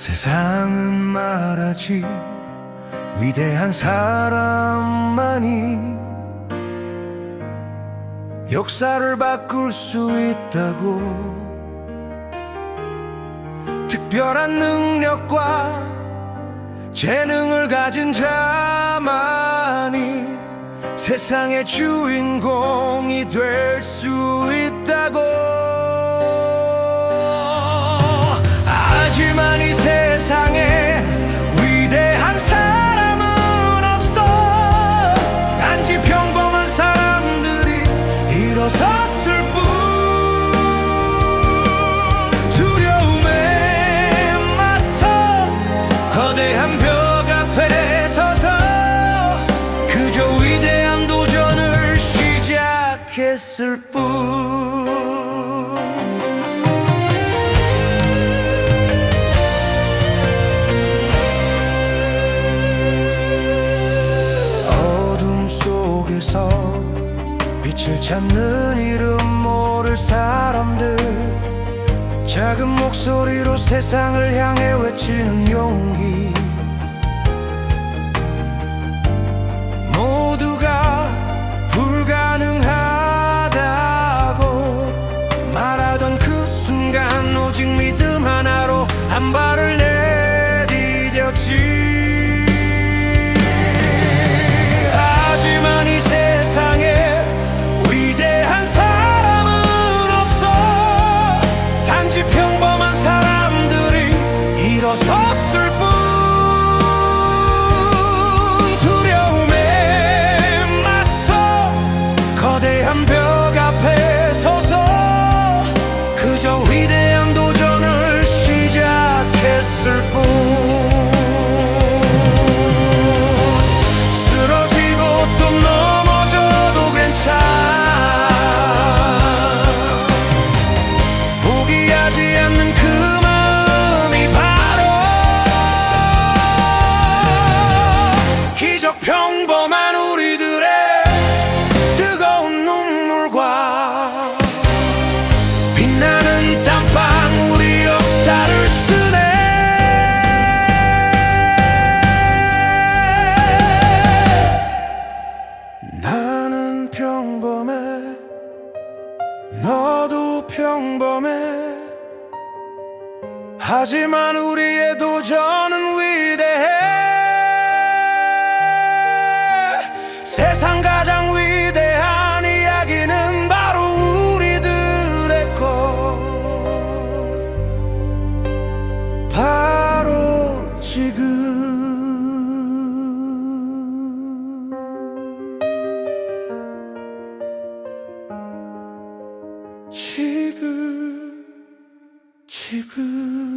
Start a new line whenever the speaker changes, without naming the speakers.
세상은 말하지 위대한 사람만이 역사를 바꿀 수 있다고. 특별한 능력과 재능을 가진 자만이 세상의 주인공이 될 수 있다고 했을 뿐. 빛을 찾는 이름 모를 사람들. 작은 목소리로 세상을 향해 외치는 용기 하나 시작했을 뿐. 쓰러지고 또 넘어져도 괜찮아. 포기하지 않는 그 마음이 바로 기적 평범한 우리들의 뜨거운 눈물과 빛나 너도 평범해. 하지만 우리의 도전은 위대해. 세상 지금 지금